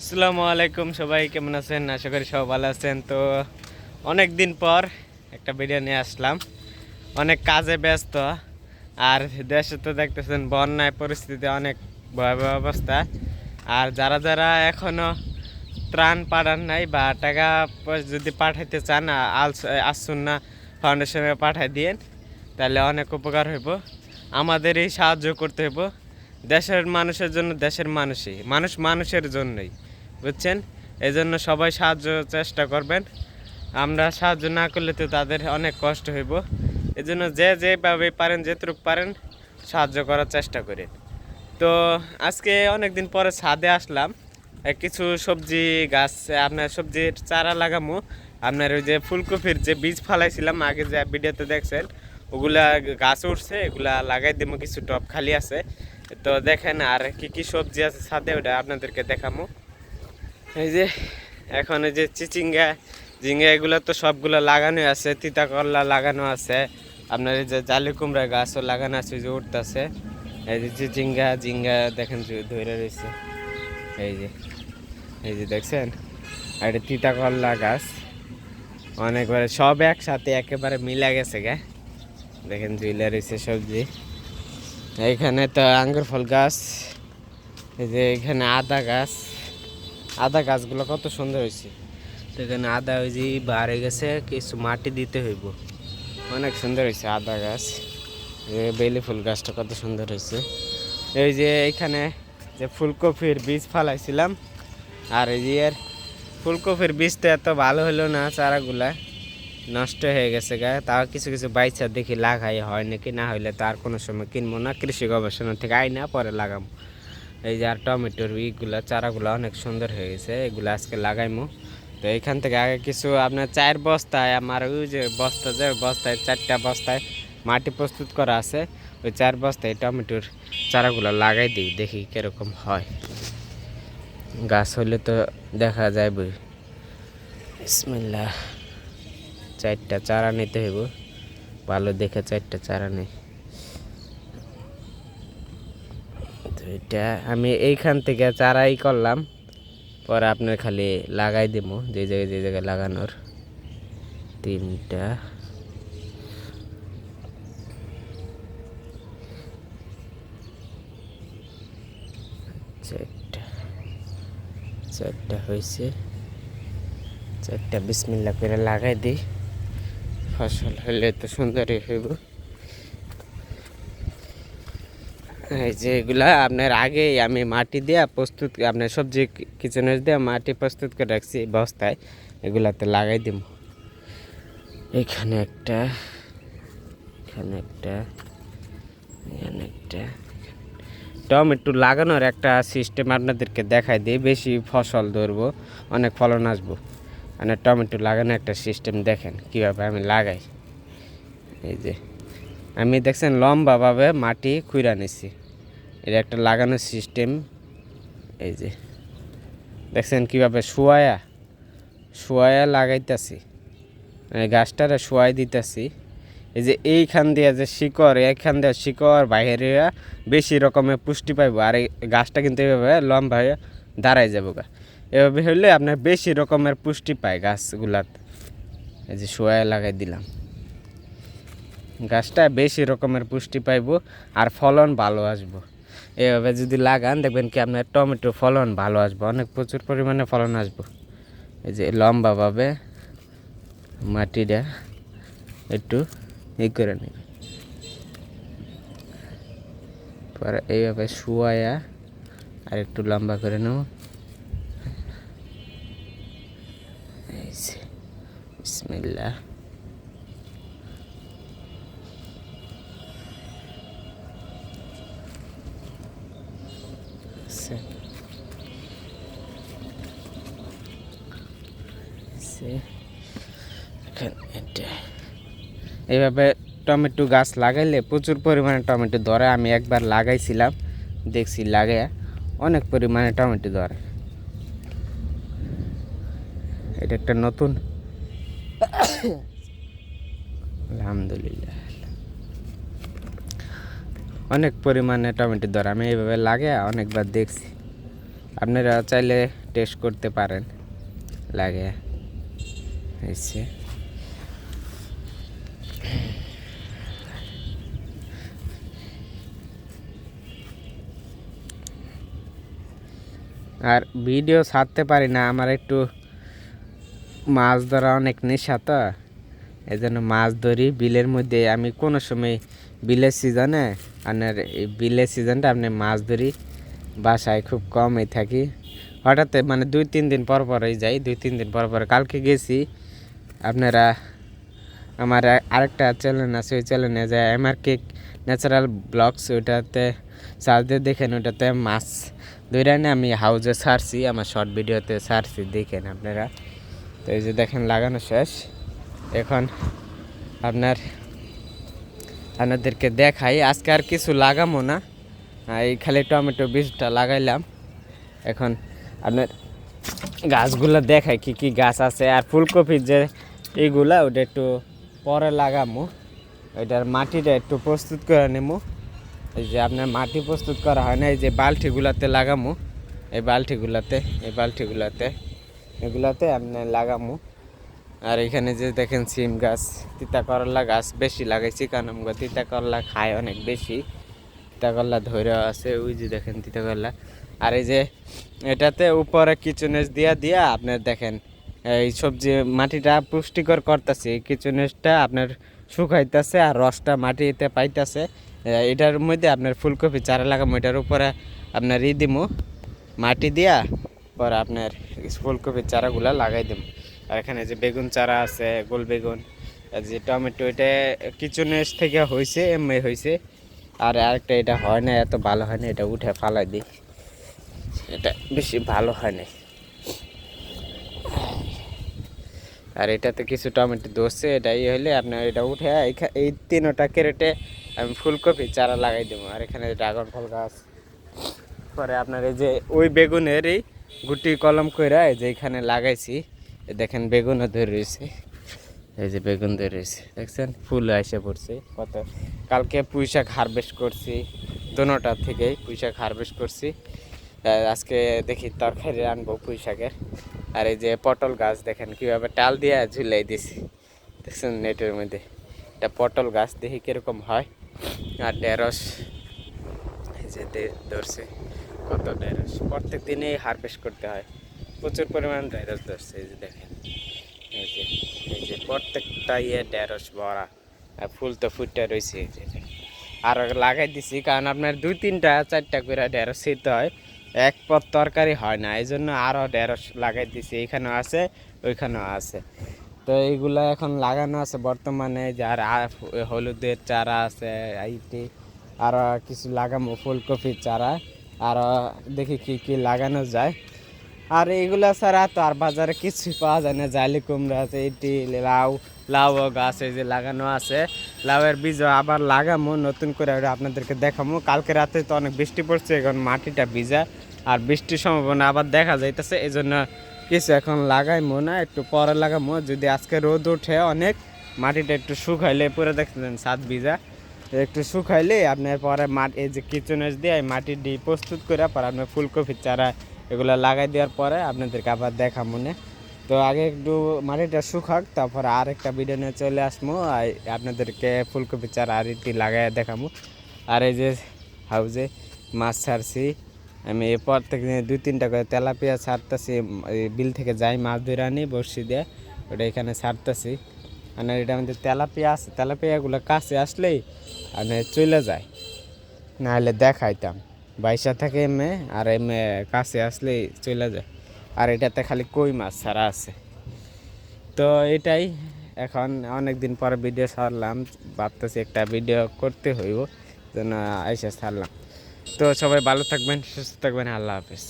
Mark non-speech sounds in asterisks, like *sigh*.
আসসালামু আলাইকুম সবাই, কেমন আছেন? আশা করি সব ভালো আছেন। তো অনেক দিন পর একটা ভিডিও নিয়ে আসলাম। অনেক কাজে ব্যস্ত। আর দেশে তো দেখতেছেন, বন্যায় পরিস্থিতি অনেক ভয়াবহ অবস্থা। আর যারা যারা এখনও ত্রাণ পাঠান নাই বা টাকা যদি পাঠাইতে চান আলস আসুন না ফাউন্ডেশনে পাঠাই দিয়েন, তাহলে অনেক উপকার হইব। আমাদেরই সাহায্য করতে হইব। দেশের মানুষের জন্য দেশের মানুষই, মানুষ মানুষের জন্যই। বুঝছেন? এই জন্য সবাই সাহায্য চেষ্টা করবেন। আমরা সাহায্য না করলে তো তাদের অনেক কষ্ট হইব। এই জন্য যে যেভাবে পারেন, যেটুকু পারেন, সাহায্য করার চেষ্টা করেন। তো আজকে অনেক দিন পরে ছাদে আসলাম। কিছু সবজি গাছ, আপনার সবজির চারা লাগামো। আপনার ওই যে ফুলকপির যে বীজ ফালাইছিলাম, আগে যে ভিডিওতে দেখছেন, ওগুলা গাছ উঠছে, এগুলা লাগাই দেবো কিছু টব খালি আছে। তো দেখেন আর কি কি সবজি আছে ছাদে, ওটা আপনাদেরকে দেখামো। এই যে, এখন এই যে চিচিঙ্গা, ঝিঙ্গা এগুলো তো সবগুলো লাগানো আছে তিতা করলা লাগানো আছে। আপনার এই যে জালি কুমড়া গাছও লাগানো আছে যে উঠতেছে। এই যে চিচিঙ্গা, ঝিঙ্গা দেখেন ধরে রয়েছে। এই যে এই যে দেখছেন? আর তিতা করলা গাছ, অনেকবারে সব একসাথে একেবারে মিলা গেছে গে। দেখেন জুইলা রয়েছে সবজি। এইখানে তো আঙ্গুর ফল গাছ, এই যে এখানে আদা গাছ। আদা গাছগুলো কত সুন্দর হয়েছে। তো এখানে আদা ওই যে বাড়ে গেছে, কিছু মাটি দিতে হইব। অনেক সুন্দর হয়েছে আদা গাছ। বেলি ফুল গাছটা কত সুন্দর হয়েছে। এই যে এইখানে যে ফুলকপির বীজ ফালাইছিলাম, আর এই যে ফুলকপির বীজটা এত ভালো হলো না, চারাগুলা নষ্ট হয়ে গেছে গা। তাও কিছু কিছু বাইচা দেখি লাগাই হয় নাকি, না হইলে তো আর কোনো সময় কিনবো না। কৃষি গবেষণা থেকে আই না পরে লাগাবো। এই যে আর টমেটোর ইগুলা, চারাগুলো অনেক সুন্দর হয়ে গেছে, এগুলো আজকে লাগাইমু। তো এইখান থেকে আগে কিছু আপনার চার বস্তায়, আমার ওই যে বস্তা যে বস্তায়, চারটা বস্তায় মাটি প্রস্তুত করা আছে, ওই চার বস্তায় টমেটোর চারাগুলো লাগাই দিই, দেখি কীরকম হয়। গাছ হলে তো দেখা যায় বই বিসমিল্লা চারটা চারা নিতে হইব, ভালো দেখে চারটা চারা নেই তো এটা আমি এইখান থেকে চারাই করলাম। পরে আপনার খালি লাগাই দিব, যে জায়গায় যে জায়গায় লাগানোর। তিনটা। চারটা। চারটা হয়েছে। চারটা বিসমিল্লা করে লাগাই দিই। ফসল হলে তো সুন্দরই হইব। এই আপনার আগেই আমি মাটি দিয়ে প্রস্তুত, আপনার সবজি কিচেনের দিয়ে মাটি প্রস্তুত করে রাখছি বস্তায়। এগুলাতে লাগাই দিব এখানে একটা এখানে একটা এখানে একটা টমেটো লাগানোর একটা সিস্টেম আপনাদেরকে দেখাই দিই। বেশি ফসল ধরবো, অনেক ফলন আসব। মানে টমেটো লাগানোর একটা সিস্টেম দেখেন, কীভাবে আমি লাগাই। এই যে, আমি দেখছেন লম্বাভাবে মাটি খুঁড়া নিছি। এটা একটা লাগানোর সিস্টেম এই যে, দেখছেন কীভাবে শোয়ায়া শোয়ায়া লাগাইতেছি। মানে গাছটারে শোয়াই দিতেছি। এই যে এইখান দিয়ে যে শিকড়, এইখান দিয়ে শিকড় বাইরে বেশি রকমের পুষ্টি পাইব। আর এই গাছটা কিন্তু এইভাবে লম্বা হয়ে দাঁড়াই যাব গা। এভাবে হলে আপনার বেশি রকমের পুষ্টি পায় গাছগুলাত। এই যে শোয়া লাগাই দিলাম। গাছটা বেশি রকমের পুষ্টি পাইব আর ফলন ভালো আসব। এভাবে যদি লাগান, দেখবেন কি আপনার টমেটো ফলন ভালো আসবে। অনেক প্রচুর পরিমাণে ফলন আসব। এই যে লম্বাভাবে মাটিটা একটু ই করে নেবে পরে এইভাবে শুয়ায়া আর একটু লম্বা করে নেব। এই এটা। এইভাবে টমেটো গাছ লাগাইলে প্রচুর পরিমাণে টমেটো ধরে। আমি একবার লাগাইছিলাম, দেখছি লাগাই অনেক পরিমাণে টমেটো ধরে। এটা একটা নতুন। *coughs* আলহামদুলিল্লাহ। অনেক পরিমাণে টমেটো ধরে আমি এইভাবে লাগে অনেকবার দেখছি। আপনারা চাইলে টেস্ট করতে পারেন। লাগে হয়েছে আর ভিডিও ছাড়তে পারি না, আমার একটু মাছ ধরা অনেক নেশা তো। এই জন্য মাছ ধরি। বিলের মধ্যে আমি কোনো সময় বিলের সিজনে আপনার এই বিলের সিজনটা আপনি মাছ ধরি। বাসায় খুব কমই থাকি। হঠাৎ মানে দুই তিন দিন পর পরই যাই, দুই তিন দিন পর পর কালকে গেছি। আপনারা আমার আরেকটা চ্যানেল আছে, ওই চ্যানেলে যে M R cake natural blogs ওইটাতে সার্চ দিয়ে দেখেন, ওইটাতে মাছ ধরে এনে আমি হাউজে ছাড়ছি আমার শর্ট ভিডিওতে ছাড়ছি দেখেন আপনারা। তো এই যে দেখেন, লাগানো শেষ। এখন আপনার, আপনাদেরকে দেখাই। আজকে আর কিছু লাগামো না। এই খালি টমেটো বীজটা লাগাইলাম। এখন আপনার গাছগুলো দেখাই কি কি গাছ আছে। আর ফুলকপির যে এইগুলা ওটা একটু পরে লাগামো। ওইটার মাটিটা একটু প্রস্তুত করে নেব এই যে আপনার মাটি প্রস্তুত করা হয় না, এই যে বালতিগুলাতে লাগামো। এই বালতিগুলাতে এই বালতিগুলাতে, এগুলাতে আপনি লাগামো। আর এখানে যে দেখেন সিম গাছ তিতা করলা গাছ বেশি লাগাইছি, কারণ আমরা তিতা করলা খায় অনেক বেশি। তিতা করলা ধরে আছে, ওই যে দেখেন তিতা করলা আর এই যে এটাতে উপরে কিচুনেস দিয়া দিয়া আপনার দেখেন, এই সবজি মাটিটা পুষ্টিকর করতেছে। কিচুনেসটা আপনার শুকাইতেছে আর রসটা মাটিতে পাইতেছে। এটার মধ্যে আপনার ফুলকপি চারা লাগামো, এটার উপরে আপনার ই দিমু, মাটি দিয়া পরে আপনার ফুলকপির চারাগুলা লাগাই দেবো আর এখানে যে বেগুন চারা আছে, গোল বেগুন যে টমেটো, এটা কিচুনেস থেকে হয়েছে এমনি হয়েছে আর আরেকটা এটা হয় না, এত ভালো হয় না, এটা উঠে ফালাই দিই। এটা বেশি ভালো হয় না। আর এটাতে কিছু টমেটো ধরছে, এটা ইয়ে হলে আপনার এটা উঠে এই তিনোটা কেরেটে আমি ফুলকপি চারা লাগাই দেবো। আর এখানে ড্রাগন ফল গাছ। পরে আপনার এই যে ওই বেগুনেরই গুটি কলম এই যে এখানে লাগাইছি। দেখেন বেগুনও ধরে রয়েছে। এই যে বেগুন ধরে রয়েছে। দেখছেন? ফুল এসে পড়ছে। কত? কালকে পুঁই শাক হারভেস্ট করছি। দোনোটা থেকেই পুঁই শাক হারভেস্ট করছি আজকে দেখি তরকারি আনব পুঁই শাকের আর এই যে পটল গাছ, দেখেন কীভাবে টাল দিয়ে ঝুলাই দিছি। দেখছেন নেটের মধ্যে? এটা পটল গাছ, দেখি কীরকম হয়। আর ঢেঁড়স, এই যে ধরছে। কত ঢেঁড়স? প্রত্যেক দিনেই হারভেস্ট করতে হয়। প্রচুর পরিমাণ ঢেঁড়স ধরছে, এই যে দেখেন। এই যে এই যে প্রত্যেকটা ইয়ে ঢেঁড়স ভরা, আর ফুল তো ফুটে রয়েছে এই যে আর লাগাই দিছি, কারণ আপনার দুই, তিনটা, চারটা করে ঢেঁড়স দিতে হয়, এক পদ তরকারি হয় না এই জন্য আরও ঢেঁড়স লাগাই দিছি, এইখানেও আছে, ওইখানেও আছে। তো এইগুলা এখন লাগানো আছে বর্তমানে যার হলুদের চারা আছে, আইটি, আরও কিছু লাগামো, ফুলকপির চারা, আরও দেখি কি কি লাগানো যায়। আর এগুলা ছাড়া তো আর বাজারে কিছুই পাওয়া যায় না। জালি কুমড়া আছে এটি লাউ লাউ গাছ এই যে লাগানো আছে। লাউয়ের বীজ আবার লাগামো, নতুন করে আপনাদেরকে দেখামো। কালকে রাতে তো অনেক বৃষ্টি পড়ছে, এখন মাটিটা ভিজা আর বৃষ্টির সম্ভাবনা আবার দেখা যাইতেছে এই জন্য কিছু এখন লাগাইমো না, একটু পরে লাগামো। যদি আজকে রোদ ওঠে অনেক, মাটিটা একটু শুকাইলে, পুরো দেখছেন সাত ভিজা, একটু শুকাইলে আপনার পরে মাটি এই যে কিচেনের দিয়ে মাটির ডি প্রস্তুত করে পরে আপনার ফুলকপির চারা এগুলো লাগাই দেওয়ার পরে আপনাদেরকে আবার দেখা মনে। তো আগে একটু মাটিটা শুকাক, তারপর আর একটা ভিডিও নিয়ে চলে আসব আর আপনাদেরকে ফুলকপি চারা আর একটি লাগাই দেখাবো আর এই যে হাউজে মাছ ছাড়ছি। আমি এরপর থেকে দুই তিনটা করে তেলাপিয়া ছাড়তেছি বিল থেকে যাই মাছ ধরে আনি, বড়শি দিয়ে, ওটা এখানে ছাড়তেছি। আর এটা আমাদের তেলাপিয়া আছে, তেলাপিয়াগুলো কাছে আসলেই মানে চলে যায়। নাহলে দেখাইতাম। বাইসা থাকে এমে আর এমে কাছে আসলেই চলে যায়। আর এটাতে খালি কই মাছ ছাড়া আছে। তো এটাই, এখন অনেক দিন পরে ভিডিও ছাড়লাম, ভাবতেছি একটা ভিডিও করতে হইব, যেন আইসা ছাড়লাম। তো সবাই ভালো থাকবেন, সুস্থ থাকবেন, আল্লাহ হাফেজ।